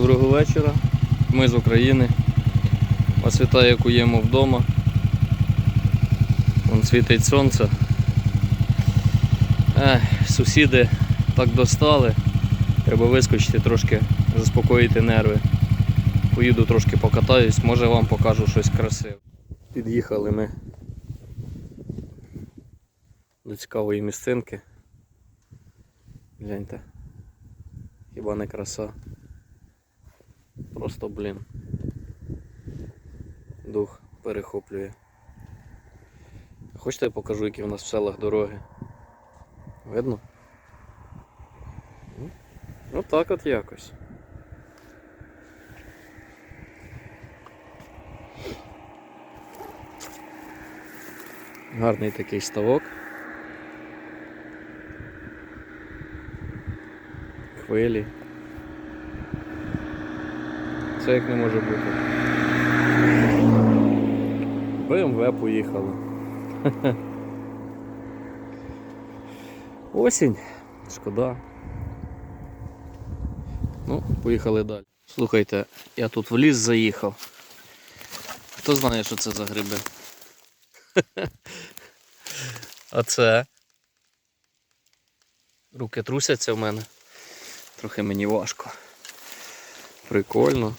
Доброго вечора. Ми з України. Вас вітає куємо вдома. Вон світить сонце. Ех, сусіди так достали. Треба вискочити трошки, заспокоїти нерви. Поїду трошки покатаюсь, може вам покажу щось красиве. Під'їхали ми до цікавої місцинки. Гляньте. Хіба не краса? Просто, блін. Дух перехоплює. Хочете я покажу, які в нас в селах дороги? Видно? Ну, так от якось. Гарний такий ставок. Хвилі. Це як не може бути. БМВ поїхало. Осінь. Шкода. Ну, поїхали далі. Слухайте, я тут в ліс заїхав. Хто знає, що це за гриби? А це? Руки трусяться в мене. Трохи мені важко. Прикольно.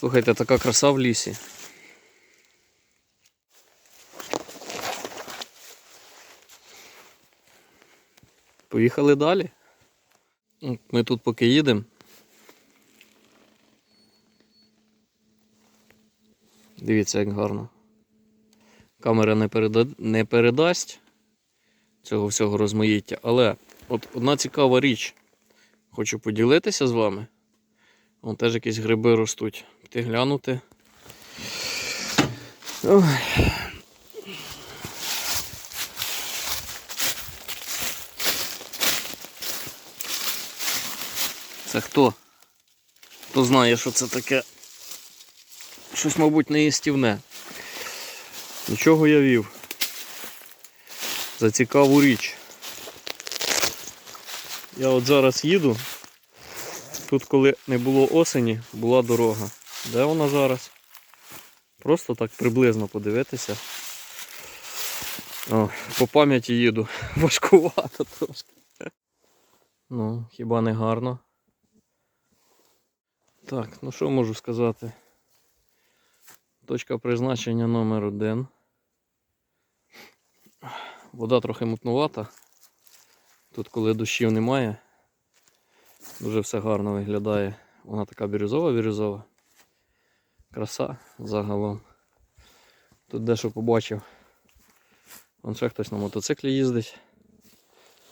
Слухайте, така краса в лісі. Поїхали далі. Ми тут поки їдемо. Дивіться, як гарно. Камера не, переда... не передасть цього всього розмаїття, але от одна цікава річ. Хочу поділитися з вами. Вон теж якісь гриби ростуть. Піти глянути. Ой. Це хто? Хто знає, що це таке? Щось, мабуть, не їстівне. Нічого я вів. За цікаву річ. Я от зараз їду. Тут, коли не було осені, була дорога. Де вона зараз? Просто так приблизно подивитися. О, по пам'яті їду. Важкувато трошки. Ну, хіба не гарно? Так, ну що можу сказати? Точка призначення номер один. Вода трохи мутнувата. Тут, коли дощів немає, дуже все гарно виглядає. Вона така бірюзова-бірюзова. Краса загалом. Тут дещо побачив. Вон ще хтось на мотоциклі їздить.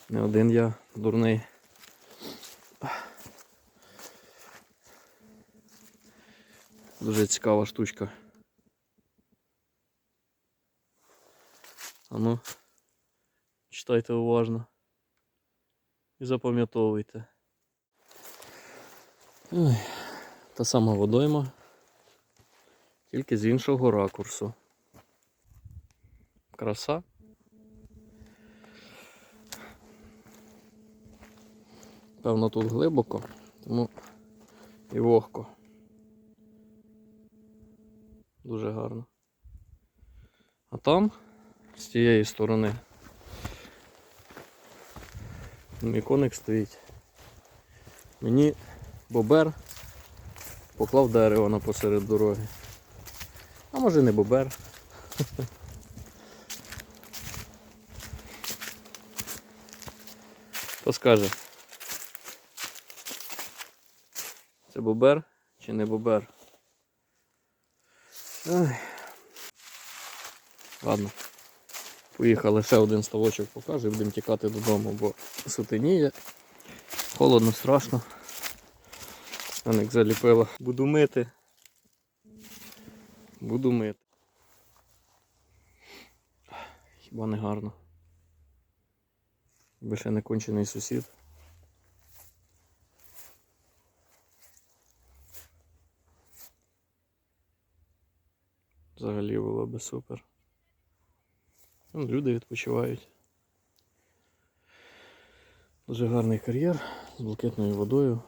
Не один я дурний. Дуже цікава штучка. А ну, читайте уважно. І запам'ятовуйте. Та сама водойма, тільки з іншого ракурсу. Краса. Певно тут глибоко, тому і вогко. Дуже гарно. А там, з тієї сторони, мій коник стоїть. Мені бобер поклав дерево на посеред дороги. А може не бобер. Хто скаже? Це бобер чи не бобер? Ладно. Поїхали ще один ставочок покажу і будемо тікати додому, бо сутеніє. Холодно, страшно. Аник заліпила. Буду мити. Буду мити. Хіба не гарно. Якби ще не кончений сусід. Взагалі було би супер. Вон люди відпочивають. Дуже гарний кар'єр з блакитною водою.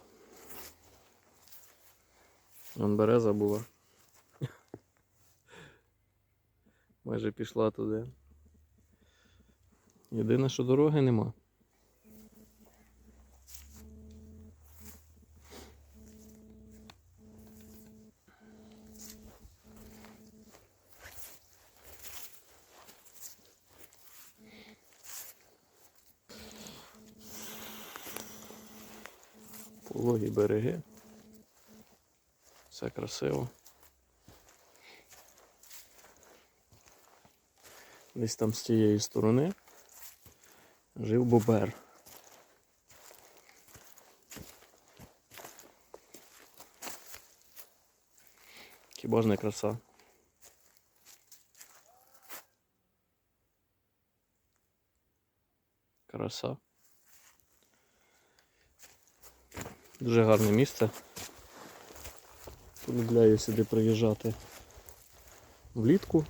Вон береза була. Майже пішла туди. Єдине, що дороги нема. Пологі береги. Все красиво. Десь там з тієї сторони жив бобер. Хіба ж не краса? Краса. Дуже гарне місце. Полюбляю сюди приїжджати влітку.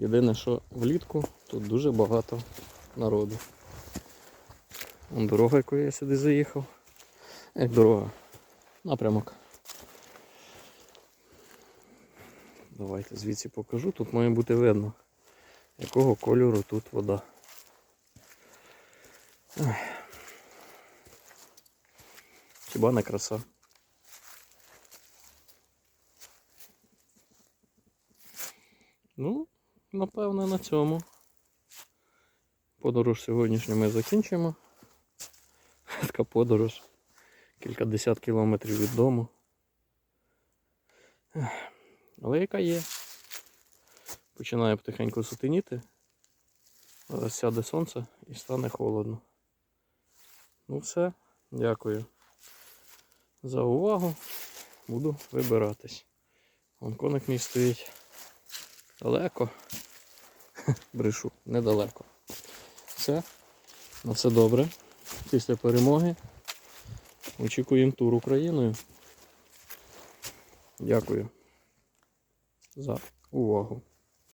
Єдине, що влітку тут дуже багато народу. Вон дорога, якою я сюди заїхав. Як дорога. Напрямок. Давайте звідси покажу. Тут має бути видно, якого кольору тут вода. Хіба не краса? Ну, напевно, на цьому. Подорож сьогоднішню ми закінчимо. Така подорож. Кількадесят кілометрів від дому. Але яка є. Починає потихеньку сутеніти. Зараз сяде сонце і стане холодно. Ну все, дякую за увагу. Буду вибиратись. Вон коник мій стоїть. Далеко. Брешу, недалеко. Все. На все добре. Після перемоги очікуємо тур Україною. Дякую за увагу.